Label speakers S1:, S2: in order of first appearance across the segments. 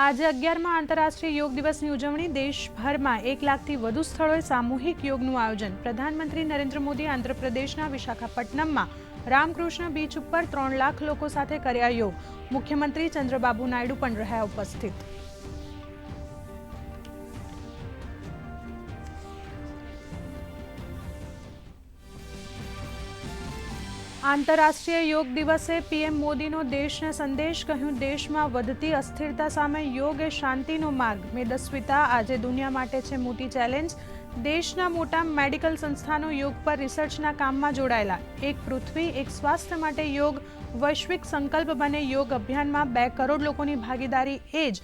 S1: આજે અગિયારમાં આંતરરાષ્ટ્રીય યોગ દિવસની ઉજવણી દેશભરમાં એક લાખથી વધુ સ્થળોએ સામૂહિક યોગનું આયોજન. પ્રધાનમંત્રી નરેન્દ્ર મોદી આંધ્રપ્રદેશના વિશાખાપટ્ટનમમાં રામકૃષ્ણ બીચ ઉપર ત્રણ લાખ લોકો સાથે કર્યા યોગ. મુખ્યમંત્રી ચંદ્રબાબુ નાયડુ પણ રહ્યા ઉપસ્થિત. આંતરરાષ્ટ્રીય યોગ દિવસે પીએમ મોદીનો દેશને સંદેશ કહ્યું, દેશમાં વધતી અસ્થિરતા સામે યોગ એ શાંતિનો માર્ગ. મેદસ્વિતા આજે દુનિયા માટે છે મોટી ચેલેન્જ. દેશના મોટા મેડિકલ સંસ્થાનો યોગ પર રિસર્ચના કામમાં જોડાયેલા. એક પૃથ્વી, એક સ્વાસ્થ્ય માટે યોગ. વૈશ્વિક સંકલ્પ બને યોગ અભિયાનમાં બે કરોડ લોકોની ભાગીદારી એ જ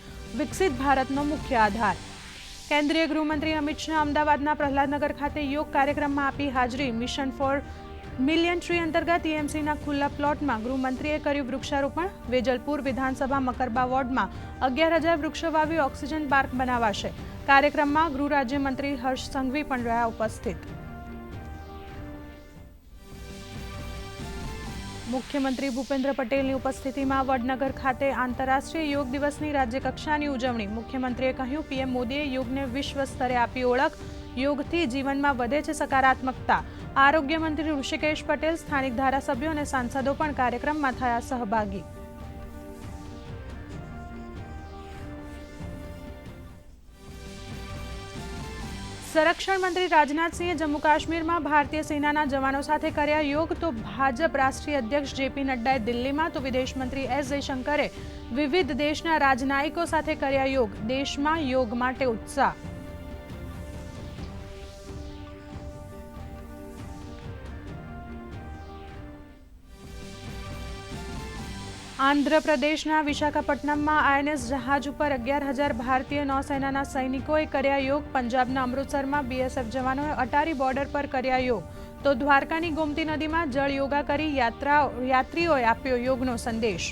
S1: વિકસિત ભારતનો મુખ્ય આધાર. કેન્દ્રીય ગૃહમંત્રી અમિત શાહ અમદાવાદના પ્રહલાદનગર ખાતે યોગ કાર્યક્રમમાં આપી હાજરી. મિશન ફોર મિલિયન ટ્રી અંતર્ગત ટીએમસીના ખુલ્લા પ્લોટમાં ગૃહમંત્રીએ કર્યું વૃક્ષારોપણ. વેજલપુર વિધાનસભા મકરબા વોર્ડમાં અગિયાર હજાર વૃક્ષો વાવી ઓક્સિજન પાર્ક બનાવાશે. કાર્યક્રમમાં ગૃહ રાજ્યમંત્રી હર્ષ સંઘવી પણ રહ્યા ઉપસ્થિત. મુખ્યમંત્રી ભૂપેન્દ્ર પટેલની ઉપસ્થિતિમાં વડનગર ખાતે આંતરરાષ્ટ્રીય યોગ દિવસની રાજ્યકક્ષાની ઉજવણી. મુખ્યમંત્રીએ કહ્યું, પીએમ મોદીએ યોગને વિશ્વ સ્તરે આપી ઓળખ. યોગથી જીવનમાં વધે છે સકારાત્મકતા. આરોગ્ય મંત્રી ઋષિકેશ પટેલ સ્થાનિક ધારાસભ્યો અને સાંસદો પણ કાર્યક્રમમાં થયા સહભાગી. સંરક્ષણ મંત્રી રાજનાથસિંહે જમ્મુ કાશ્મીરમાં ભારતીય સેનાના જવાનો સાથે કર્યા યોગ. તો ભાજપ રાષ્ટ્રીય અધ્યક્ષ જેપી નડ્ડાએ દિલ્હીમાં, તો વિદેશ મંત્રી એસ. જયશંકરે વિવિધ દેશના રાજનાયકો સાથે કર્યા યોગ. દેશમાં યોગ માટે ઉત્સાહ આંધ્રપ્રદેશના વિશાખાપટ્ટનમમાં આઈએનએસ જહાજ ઉપર અગિયાર હજાર ભારતીય નૌસેનાના સૈનિકોએ કર્યા યોગ. પંજાબના અમૃતસરમાં બીએસએફ જવાનોએ અટારી બોર્ડર પર કર્યા યોગ. તો દ્વારકાની ગોમતી નદીમાં જળ યોગા કરી યાત્રા યાત્રીઓએ આપ્યો યોગનો સંદેશ.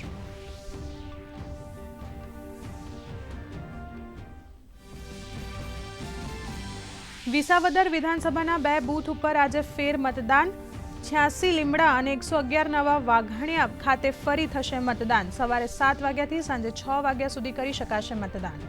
S1: વિસાવદર વિધાનસભાના બે બૂથ ઉપર આજે ફેર મતદાન. છ્યાસી લીમડા અને એકસો અગિયાર નવા વાઘાણિયા ખાતે ફરી થશે મતદાન. સવારે સાત વાગ્યાથી સાંજે છ વાગ્યા સુધી કરી શકાશે મતદાન.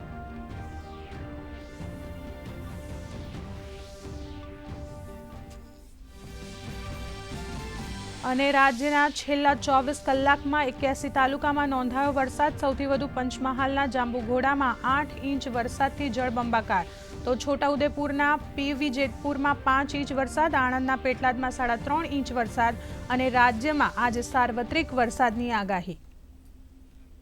S1: અને રાજ્યના છેલ્લા ચોવીસ કલાકમાં એક્યાસી તાલુકામાં નોંધાયો વરસાદ, સૌથી વધુ પંચમહાલના જાંબુઘોડામાં આઠ ઇંચ વરસાદથી જળબંબાકાર. તો છોટાઉદેપુરના પીવી જેતપુરમાં પાંચ ઇંચ વરસાદ, આણંદના પેટલાદમાં સાડા ત્રણ ઇંચ વરસાદ અને રાજ્યમાં આજે સાર્વત્રિક વરસાદની આગાહી.